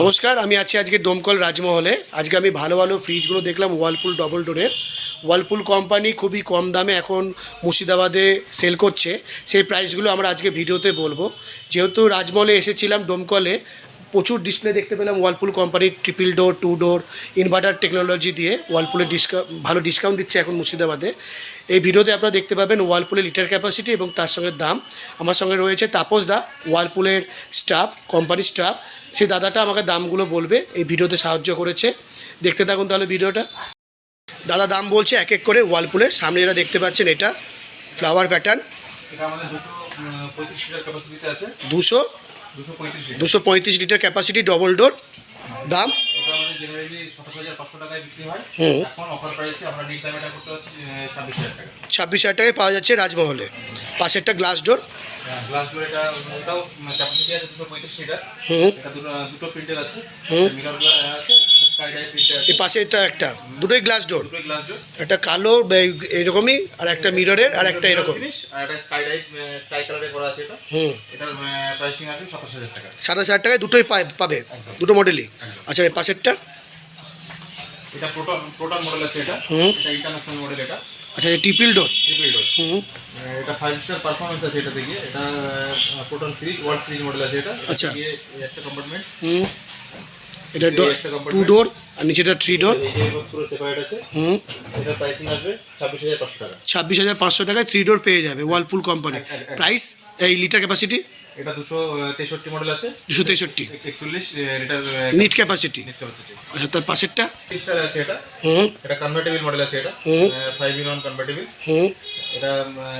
নমস্কার, আমি আছি আজকে ডোমকল রাজমহলে। আজকে আমি ভালো ভালো ফ্রিজগুলো দেখলাম ওয়ালপুল ডবল ডোরের ওয়ালপুল কোম্পানি খুবই কম দামে এখন মুর্শিদাবাদে সেল করছে। সেই প্রাইসগুলো আমরা আজকে ভিডিওতে বলব। যেহেতু রাজমহলে এসেছিলাম ডোমকলে প্রচুর ডিসপ্লে দেখতে পেলাম ওয়ালপুল কোম্পানির triple door two door inverter technology দিয়ে ওয়ালপুলের ডিসকা ভালো ডিসকাউন্ট দিচ্ছে এখন মুর্শিদাবাদে। এই ভিডিওতে আপনারা দেখতে পাবেন ওয়ালপুলের লিটার ক্যাপাসিটি এবং তার সঙ্গে দাম। আমার সঙ্গে রয়েছে তাপস দা ওয়ালপুলের স্টাফ কোম্পানির স্টাফ সেই দাদাটা আমাকে দামগুলো বলবে এই ভিডিওতে সাহায্য করেছে। দেখতে থাকুন তাহলে ভিডিওটা। দাদা দাম বলছে এক এক করে ওয়ালপুলের সামনে যেটা দেখতে পাচ্ছেন এটা ফ্লাওয়ার প্যাটার্ন দুশো দুশো পঁয়ত্রিশ লিটার। ক্যাপাসিটি ডবল ডোর দাম? ছাব্বিশ হাজার ছাব্বিশ হাজার টাকায় পাওয়া যাচ্ছে রাজমহলে। পাশে একটা গ্লাস ডোর গ্লাস ডোর এটা ওটাও ক্যাপাসিটি আছে দুশো পঁয়ত্রিশ লিটার এটা দুটো দুটো প্রিন্টার আছে। মিরর আছে স্কাই ডাই প্রিন্টার আছে। এই পাশে এটা একটা দুটোই গ্লাস ডোর একটা কালো এরকমই আর একটা মিররের আর একটা এরকম। সাতাশ হাজার টাকায় দুটোই পাবে দুটো মডেলই আচ্ছা এই পাশেরটা? এটা প্রোটন প্রোটন মডেল আছে এটা। এটা ইন্টারন্যাশনাল মডেল এটা। আচ্ছা এই ট্রিপল ডোর ট্রিপল ডোর হুম। এটা ফাইভ স্টার পারফরমেন্স আছে এটা থেকে এটা Proton series world series model আছে এটা। আচ্ছা। একটা কম্পার্টমেন্ট হুম। এটা টু ডোর আর নিচেটা থ্রি ডোর পুরো সেপারেট আছে। হুম। এটা প্রাইসিং আসবে ছাব্বিশ হাজার পাঁচশো টাকা। ছাব্বিশ হাজার পাঁচশো টাকায় থ্রি ডোর পেয়ে যাবে ওয়ালপুল কোম্পানি প্রাইস এই লিটার ক্যাপাসিটি এটা দুশো তেষট্টি মডেল আছে। দুশো তেষট্টি। একচল্লিশ litre net capacity net capacity আচ্ছা তার পাশেরটা? স্টার আছে এটা। হুম। এটা কনভার্টেবল মডেল আছে এটা। হুম। ফাইভ ইন ওয়ান কনভার্টেবল হুম। এটা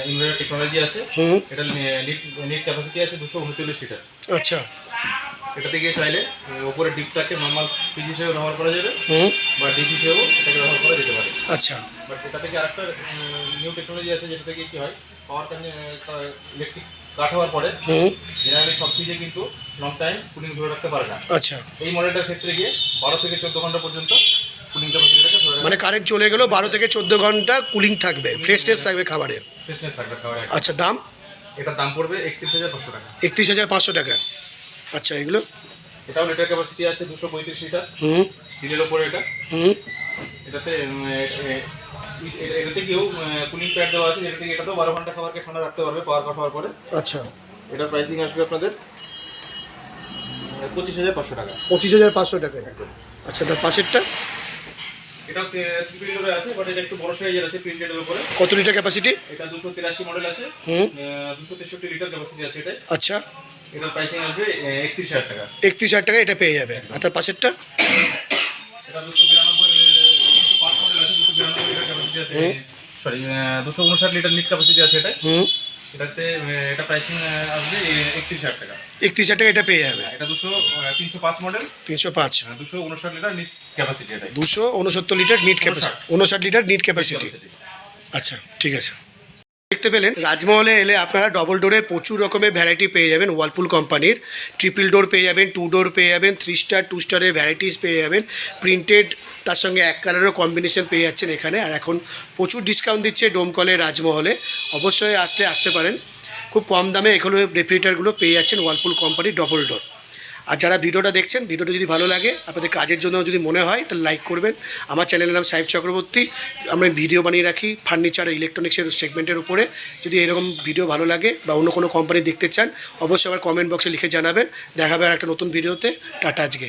ইনভার্টার টেকনোলজি আছে। হুম। এটা নিট ক্যাপাসিটি আছে দুশো উনচল্লিশ লিটার আচ্ছা। এটা থেকে চাইলে উপরে ডিপটাকে নর্মাল ফ্রিজ হিসেবে ব্যবহার করা যাবে। হুম। বা ডিপ হিসেবেও এটাকে ব্যবহার করা যেতে পারে। আচ্ছা। বাট এটা থেকে আরেকটা নিউ টেকনোলজি আছে যেটা থেকে কি হয়? পাওয়ার ইলেকট্রিক কাট হওয়ার পরে জেনারেলি সব ফ্রিজে কিন্তু লং টাইম কুলিং ধরে রাখতে পারে না। আচ্ছা। এই মডেলটার ক্ষেত্রে গিয়ে বারো থেকে চোদ্দ ঘণ্টা পর্যন্ত কুলিং ক্যাপাসিটিটাকে ধরে মানে কারেন্ট চলে গেলেও বারো থেকে চোদ্দ ঘণ্টা কুলিং থাকবে ফ্রেশনেস থাকবে। খাবারের ফ্রেশনেস থাকবে খাবারের আচ্ছা দাম? এটার দাম পড়বে একত্রিশ হাজার পাঁচশো টাকা। একত্রিশ হাজার পাঁচশো টাকা। আচ্ছা এগুলো? এটাও লিটার ক্যাপাসিটি আছে দুশো পঁয়ত্রিশ লিটার হুম। স্টিলের ওপরে এটা। হুম। এটাতে এটাতে কুলিং প্যাড দেওয়া আছে বারো ঘণ্টা খাবারকে ঠান্ডা রাখতে হওয়ার পরে আচ্ছা। প্রাইসিং আসবে আপনাদের পঁচিশ হাজার পাঁচশো টাকা। পঁচিশ হাজার পাঁচশো আচ্ছা তার এটা আছে বাট এটা একটু বড় আছে উপরে। কত লিটার ক্যাপাসিটি এটা 283 মডেল আছে। লিটার ক্যাপাসিটি আছে এটা আচ্ছা। এটা প্রাইসিং আসবে 31000 টাকা। এটা পেয়ে যাবে। আর তার পাশেরটা? এটা 292 পাঁচ মডেল আছে 292 সরি দুশো উনষাট লিটার নিট ক্যাপাসিটি আছে এটা হুম। এটাতে এটা প্রাইসিং আসবে একত্রিশ হাজার টাকা। একত্রিশ হাজার টাকা এটা পেয়ে যাবে। এটা দুশো তিনশো পাঁচ মডেল তিনশো পাঁচ। দুশো উনষাট লিটার নিট ক্যাপাসিটি দুশো উনসত্তর লিটার নিট ক্যাপাসিটি উনষাট। লিটার নিট ক্যাপাসিটি আচ্ছা ঠিক আছে। দেখতে পেলেন, রাজমহলে এলে আপনারা ডবল ডোরের প্রচুর রকমের ভ্যারাইটি পেয়ে যাবেন। ওয়ালপুল কোম্পানির ট্রিপল ডোর পেয়ে যাবেন টু ডোর পেয়ে যাবেন থ্রি স্টার টু স্টারের ভ্যারাইটিস পেয়ে যাবেন। প্রিন্টেড তার সঙ্গে এক কালারেরও কম্বিনেশন পেয়ে যাচ্ছেন এখানে। আর এখন প্রচুর ডিসকাউন্ট দিচ্ছে ডোমকলে রাজমহলে। অবশ্যই আসলে আসতে পারেন। খুব কম দামে এগুলো রেফ্রিজারেটরগুলো পেয়ে যাচ্ছেন ওয়ালপুল কোম্পানির ডবল ডোর আর যারা ভিডিওটা দেখছেন, ভিডিওটা যদি ভালো লাগে, আপনাদের কাজের জন্য যদি মনে হয়, তাহলে লাইক করবেন। আমার চ্যানেলের নাম সাহেব চক্রবর্তী। আমরা ভিডিও বানিয়ে রাখি ফার্নিচার ইলেকট্রনিক্সের সেগমেন্টের উপরে। যদি এরকম ভিডিও ভালো লাগে বা অন্য কোনো কোম্পানি দেখতে চান, অবশ্যই আমার কমেন্ট বক্সে লিখে জানাবেন। দেখাবে আর একটা নতুন ভিডিওতে টাটা আজকে।